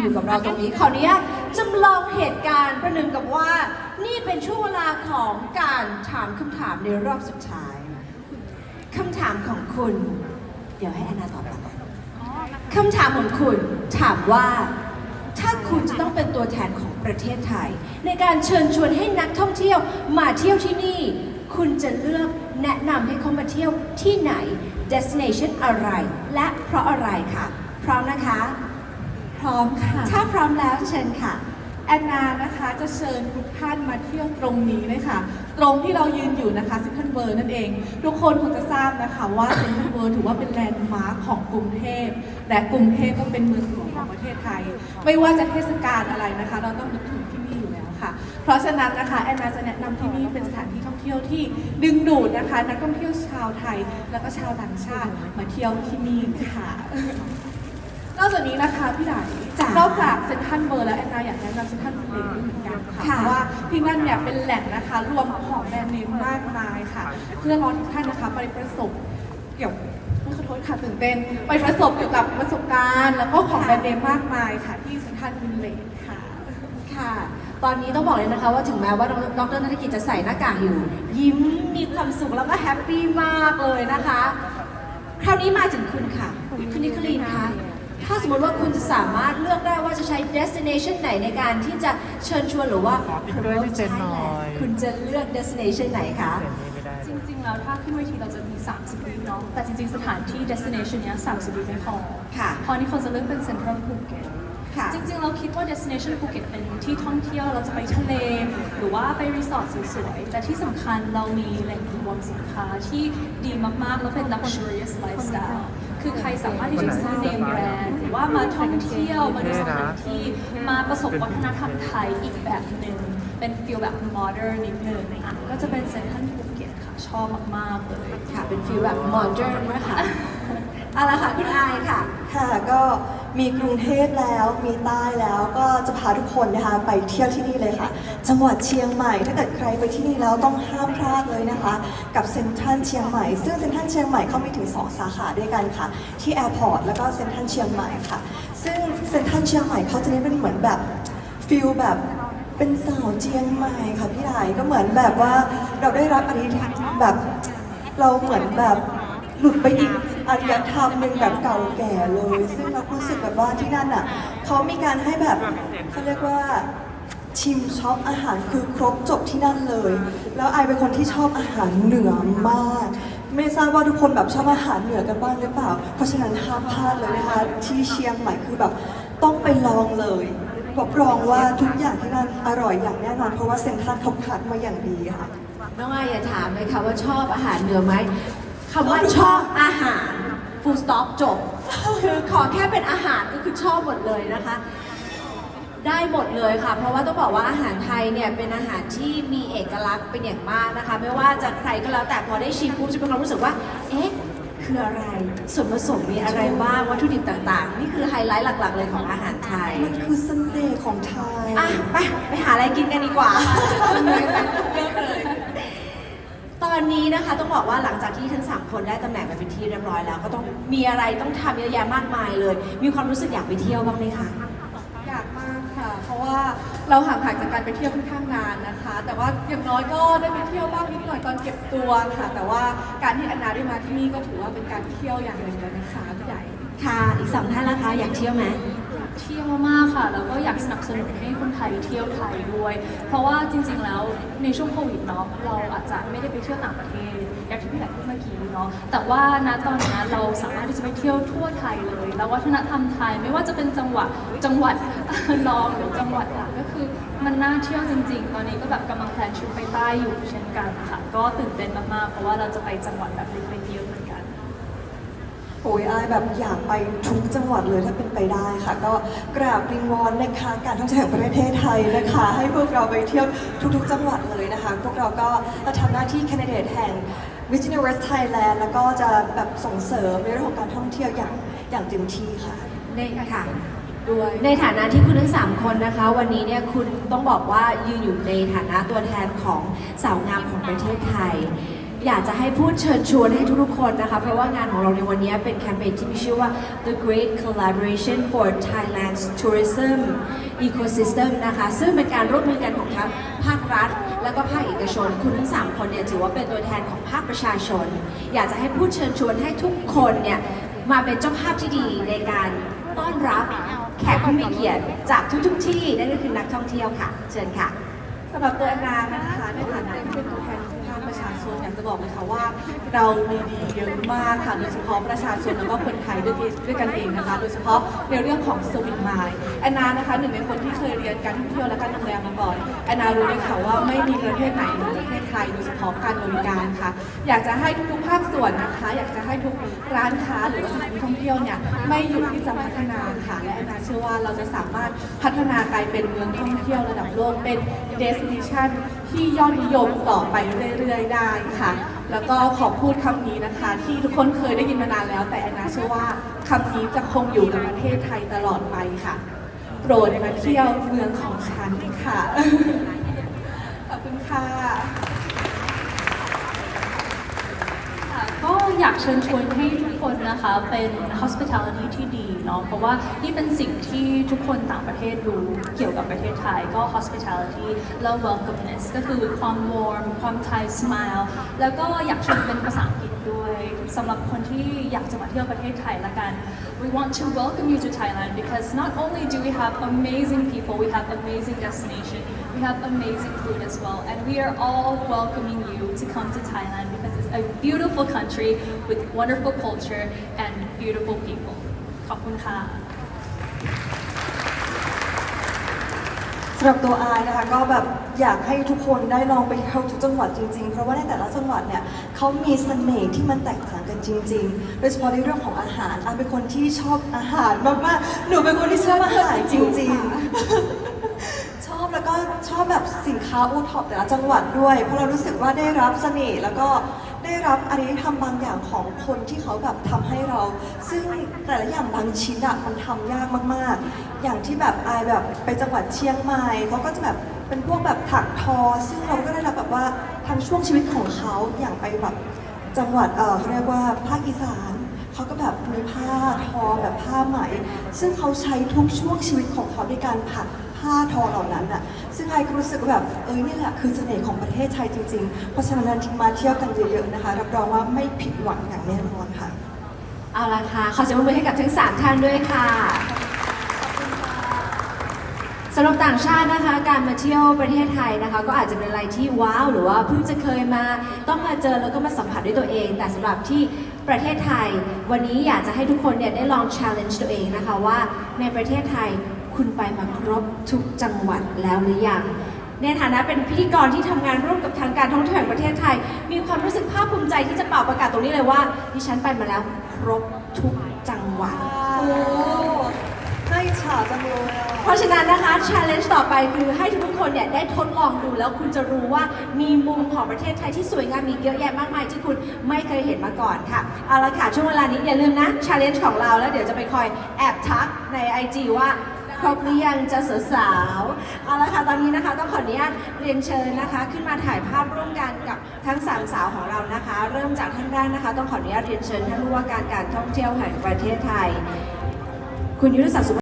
อยู่กับเราตรงนี้ขออนุญาตจำลองเหตุการณ์ประหนึ่งกับว่า นี่เป็นช่วงเวลาของการถามคำถามในรอบสุดท้ายคำถามของคุณ เดี๋ยวให้แอนนาตอบก่อนคำถามของคุณถามว่าถ้าคุณจะต้องเป็นตัวแทนของประเทศไทย ในการเชิญชวนให้นักท่องเที่ยวมาเที่ยวที่นี่ คุณจะเลือกแนะนำให้เขามาเที่ยวที่ไหน destination อะไร และเพราะอะไรค่ะพร้อมนะคะ พร้อมค่ะ ถ้าพร้อมแล้วเชิญค่ะ แอนนานะคะจะเชิญทุกท่านมาเที่ยวตรงนี้เลยค่ะ ตรงที่เรายืนอยู่นะคะเซ็นทรัลเวิร์นั่นเอง ทุกคนคงจะทราบนะคะว่าเซ็นทรัลเวิร์ถือว่าเป็นแลนด์มาร์คของกรุงเทพ และกรุงเทพก็เป็นเมืองหลวงของประเทศไทย ไม่ว่าจะเทศกาลอะไรนะคะ เราต้องนึกถึงที่นี่อยู่แล้วค่ะ เพราะฉะนั้นนะคะแอนนาจะแนะนำที่นี่เป็นสถานที่ท่องเที่ยวที่ดึงดูดนะคะนักท่องเที่ยวชาวไทย แล้วก็ชาวต่างชาติมาเที่ยวที่นี่ค่ะ นอกจากนี้นะคะพี่ไหนจ้ะนอกจากเซ็นทรัลเวิร์แล้วแอนนาอยากแนะนำเซ็นทรัลเลนด้วยเหมือนกันค่ะค่ะ เพราะว่าที่นั่นเนี่ยเป็นแหล่งนะคะรวมของแบรนด์เนมมากมายค่ะ เพื่อรอทุกท่านนะคะไปประสบเกี่ยวขอโทษค่ะตื่นเต้นไปประสบเกี่ยวกับประสบการณ์ แล้วก็ของแบรนด์เนมมากมายค่ะ ที่เซ็นทรัลวินเลนค่ะ ค่ะ ตอนนี้ต้องบอกเลยนะคะว่าถึงแม้ว่าดรนัฐกิจจะใส่หน้ากากอยู่ ยิ้มมีความสุขแล้วก็แฮปปี้มากเลยนะคะ คราวนี้มาถึงคุณค่ะคุณนิคลีนคะ ถ้าสมมติว่าคุณจะสามารถเลือกได้ว่าจะใช้ destination ไหนในการที่จะเชิญชวนหรือว่าพี่ด้วยพี่เจนหน่อยคุณจะเลือก destination ไหนคะเสียงนี้ไม่ได้จริงๆ แล้วถ้าขึ้นเวทีเราจะมี 30วิเนาะแต่จริงๆ สถานที่ destination เนี้ย30วิไม่พอค่ะพอนี้คนจะเลือกเป็น central Phuket ค่ะ จริงๆ เราคิดว่า destination Phuket เป็นที่ท่องเที่ยวเราจะไปทะเล หรือว่าไปรีสอร์ทสวยๆ แต่ที่สำคัญเรามีแหล่งรวมสินค้าที่ดีมากๆ แล้วเป็น luxurious lifestyle คือใครสามารถที่จะซื้อ name brand หรือว่ามาท่องเที่ยวมาดูสถานที่มาประสบวัฒนธรรมไทยอีกแบบหนึ่งเป็นฟีลแบบ modern นิดนึงอะก็จะเป็น central Phuket ค่ะชอบมากๆเลยค่ะเป็นฟีลแบบ modern นะคะเอาละค่ะคุณอายค่ะ ค่ะก็ มีกรุงเทพแล้วมีใต้แล้วก็จะพาทุกคนนะคะไปเที่ยวที่นี่เลยค่ะ จังหวัดเชียงใหม่ ถ้าเกิดใครไปที่นี่แล้วต้องห้ามพลาดเลยนะคะ กับเซ็นทรัลเชียงใหม่ ซึ่งเซ็นทรัลเชียงใหม่เขามีถึง 2 สาขาด้วยกันค่ะ ที่แอร์พอร์ตแล้วก็เซ็นทรัลเชียงใหม่ค่ะ ซึ่งเซ็นทรัลเชียงใหม่เขาจะนี้เป็นเหมือนแบบฟิลแบบเป็นสาวเชียงใหม่ค่ะพี่ไหลก็เหมือนแบบว่าเราได้รับอธิษฐานแบบเราเหมือนแบบ หลุดไปอีกอารยธรรมหนึ่งแบบเก่าแก่เลย ซึ่งเรารู้สึกแบบว่าที่นั่นอะเขามีการให้แบบเขาเรียกว่าชิมช็อปอาหารคือครบจบที่นั่นเลย แล้วไอเป็นคนที่ชอบอาหารเหนือมาก ไม่ทราบว่าทุกคนแบบชอบอาหารเหนือกันบ้างหรือเปล่า เพราะฉะนั้นห้ามพลาดเลยนะคะ ที่เชียงใหม่คือแบบต้องไปลองเลยรับรองว่าทุกอย่างที่นั่นอร่อยอย่างแน่นอนเพราะว่าเซ็นทรัลเขาคัดมาอย่างดีค่ะน้องออย่าถามเลยค่ะว่าชอบอาหารเหนือไหม คำว่าชอบอาหาร full stop จบ คือขอแค่เป็นอาหารก็คือชอบหมดเลยนะคะ ได้หมดเลยค่ะ เพราะว่าต้องบอกว่าอาหารไทยเนี่ยเป็นอาหารที่มีเอกลักษณ์เป็นอย่างมากนะคะ ไม่ว่าจะใครก็แล้วแต่พอได้ชิมปุ๊บจะมีความรู้สึกว่า เอ๊ะคืออะไรส่วนผสมมีอะไรบ้างวัตถุดิบต่าง ๆ นี่คือไฮไลท์หลัก ๆ เลยของอาหารไทย มันคือเสน่ห์ของไทย อะ ไป ไปหาอะไรกินกันดีกว่า ตอนนี้นะคะต้องบอกว่าหลังจากที่ทั้งสามคนได้ตำแหน่งมาเป็นที่เรียบร้อยแล้ว ก็ต้องมีอะไรต้องทำเยอะแยะมากมายเลย มีความรู้สึกอยากไปเที่ยวบ้างไหมคะ อยากมากค่ะ เพราะว่าเราห่างหายจากการไปเที่ยวค่อนข้างนานนะคะ แต่ว่าอย่างน้อยก็ได้ไปเที่ยวบ้างนิดหน่อยตอนเก็บตัวค่ะ แต่ว่าการที่แอนนาได้มาที่นี่ก็ถือว่าเป็นการเที่ยวอย่างหนึ่งเลยนะคะพี่ใหญ่ ค่ะ อีกสองท่านละคะ อยากเที่ยวไหม เที่ยวมากค่ะ แล้วก็อยากสนับสนุนให้คนไทยเที่ยวไทยด้วย เพราะว่าจริง ๆ แล้วในช่วงโควิดเนาะเราอาจจะไม่ได้ไปเที่ยวต่างประเทศอย่างที่พี่หลพูดเมื่อกี้เนาะแต่ว่าณตอนนี้เราสามารถที่จะไปเที่ยวทั่วไทยเลย แล้ววัฒนธรรมไทยไม่ว่าจะเป็นจังหวัดจังหวัดรองหรือจังหวัดหลักก็คือมันน่าเที่ยวจริง ๆ ตอนนี้ก็แบบกำลังแพลนทริปไปใต้อยู่เช่นกันค่ะก็ตื่นเต้นมากๆเพราะว่าเราจะไปจังหวัดแบบเล็กๆเยอะเหมือนกัน โอ้ยอายแบบอยากไปทุกจังหวัดเลยถ้าเป็นไปได้ค่ะ ก็กราบวิงวอนนะคะการท่องเที่ยวแห่งประเทศไทยนะคะ ให้พวกเราไปเที่ยวทุกๆ จังหวัดเลยนะคะ พวกเราก็จะทำหน้าที่แคนดิเดตแห่ง Visit West Thailand แล้วก็จะแบบส่งเสริมในเรื่องของการท่องเที่ยวอย่างอย่างเต็มที่ค่ะ ในค่ะด้วยในฐานะที่คุณทั้งสามคนนะคะ วันนี้เนี่ยคุณต้องบอกว่ายืนอยู่ในฐานะตัวแทนของสาวงามของประเทศไทย อยากจะให้พูดเชิญชวนให้ทุกๆคนนะคะ เพราะว่างานของเราในวันนี้เป็นแคมเปญที่มีชื่อว่า The Great Collaboration for Thailand's Tourism Ecosystem นะคะ ซึ่งเป็นการร่วมมือกันของทั้งภาครัฐ และก็ภาคเอกชน คุณทั้ง 3 คนเนี่ยถือว่าเป็นตัวแทนของภาคประชาชน อยากจะให้พูดเชิญชวนให้ทุกคนเนี่ยมาเป็นเจ้าภาพที่ดีในการต้อนรับแขกผู้มีเกียรติจากทุกๆที่นั่นก็คือนักท่องเที่ยวค่ะ เชิญค่ะสำหรับตัวแอนนานะคะในฐานะที่เป็นตัวแทน ของประชาชนอยากจะบอกเลยค่ะว่า เรามีดีเยอะมากค่ะโดยเฉพาะประชาชนแล้วก็คนไทยด้วยกันด้วยกันเองนะคะ โดยเฉพาะในเรื่องของสวิตไมล์แอนนานะคะหนึ่งในคนที่เคยเรียนการท่องเที่ยวและการโรงแรมมาก่อนแอนนารู้เลยค่ะว่าไม่มีประเทศไหนเหมือนประเทศไทยโดยเฉพาะการบริการค่ะ อยากจะให้ทุกๆภาคส่วนนะคะ อยากจะให้ทุกร้านค้าหรือว่าสถานที่ท่องเที่ยวเนี่ยไม่หยุดที่จะพัฒนาค่ะ เชื่อว่าเราจะสามารถพัฒนากลายเป็นเมืองท่องเที่ยวระดับโลกเป็น destination ที่ยอดนิยมต่อไปเรื่อยๆ ได้ค่ะ แล้วก็ขอพูดคำนี้นะคะ ที่ทุกคนเคยได้ยินมานานแล้ว แต่แอนนาเชื่อว่าคำนี้จะคงอยู่กับประเทศไทยตลอดไปค่ะ โปรดมาเที่ยวเมืองของฉันค่ะ ขอบคุณค่ะ ค่ะ ก็อยากเชิญชวนให้ทุกคนนะคะเป็น hospitality ที่ดีเนาะเพราะว่านี่เป็นสิ่งที่ทุกคนต่างประเทศรู้เกี่ยวกับประเทศไทยก็ hospitality แล้ว welcomeness ก็คือความ warm ความ Thai smile แล้วก็อยากชวนเป็นภาษาอังกฤษด้วยสำหรับคนที่อยากจะมาเที่ยวประเทศไทยละกัน we want to welcome you to Thailand because not only do we have amazing people we have amazing destination we have amazing food as well and we are all welcoming you to come to Thailand because it's a beautiful country with wonderful culture and beautiful people ขอบคุณค่ะสำหรับตัวอายนะคะก็แบบอยากให้ทุกคนได้ลองไปเข้าทุกจังหวัดจริงๆ เพราะว่าในแต่ละจังหวัดเนี่ยเขามีเสน่ห์ที่มันแตกต่างกันจริงๆ โดยเฉพาะในเรื่องของอาหารอายเป็นคนที่ชอบอาหารมากๆ หนูเป็นคนที่ชอบอาหารจริงๆชอบแล้ว ก็ชอบแบบสินค้าอูท็อปแต่ละจังหวัดด้วย เพราะเรารู้สึกว่าได้รับเสน่ห์แล้วก็ได้รับอารยธรรมบางอย่างของคนที่เขาแบบทำให้เรา ซึ่งแต่ละอย่างบางชิ้นอะมันทำยากมากๆ อย่างที่แบบอายแบบไปจังหวัดเชียงใหม่เขาก็จะแบบเป็นพวกแบบถักทอ ซึ่งเราก็ได้รับแบบว่าทางช่วงชีวิตของเขาอย่างไปแบบจังหวัดเออเขาเรียกว่าภาคอีสานเขาก็แบบมีผ้าทอแบบผ้าไหม ซึ่งเขาใช้ทุกช่วงชีวิตของเขาในการผัด ผ้าทอเหล่านั้นน่ะซึ่งไอก็รู้สึกแบบเอ้ยนี่แหละคือเสน่ห์ของประเทศไทยจริงๆ เพราะฉะนั้นมาเที่ยวกันเยอะๆนะคะรับรองว่าไม่ผิดหวังอย่างแน่นอนค่ะ เอาละค่ะขอเสียงปรบมือให้กับทั้ง 3 ท่านด้วยค่ะสำหรับต่างชาตินะคะ การมาเที่ยวประเทศไทยนะคะ ก็อาจจะเป็นอะไรที่ว้าวหรือว่าเพิ่งจะเคยมาต้องมาเจอแล้วก็มาสัมผัสด้วยตัวเอง แต่สำหรับที่ประเทศไทย วันนี้อยากจะให้ทุกคนเนี่ยได้ลอง challenge ตัวเองนะคะว่าในประเทศไทย คุณไปมาครบทุกจังหวัดแล้วหรือยังในฐานะเป็นพิธีกรที่ทำงานร่วมกับทางการท่องเที่ยวแห่งประเทศไทย มีความรู้สึกภาคภูมิใจที่จะเป่าประกาศตรงนี้เลยว่าดิฉันไปมาแล้วครบทุกจังหวัดโอ้น่าอิจฉาจังเลยอะเพราะฉะนั้นนะคะ challenge ต่อไปคือให้ทุกๆคนเนี่ยได้ทดลองดูแล้วคุณจะรู้ว่ามีมุมของประเทศไทยที่สวยงามมีเยอะแยะมากมายที่คุณไม่เคยเห็นมาก่อนค่ะเอาละค่ะช่วงเวลานี้อย่าลืมนะ challenge ของเราแล้วเดี๋ยวจะไปคอยแอบทักใน IG ว่า ครบหรือยังจะสาวๆเอาละค่ะตอนนี้นะคะต้องขออนุญาตเรียนเชิญนะคะ ขึ้นมาถ่ายภาพร่วมกันกับทั้งสามสาวของเรานะคะ เริ่มจากท่านแรกนะคะ ต้องขออนุญาตเรียนเชิญท่านผู้ว่าการการท่องเที่ยวแห่งประเทศไทย คุณยุทธศักดิ์สุ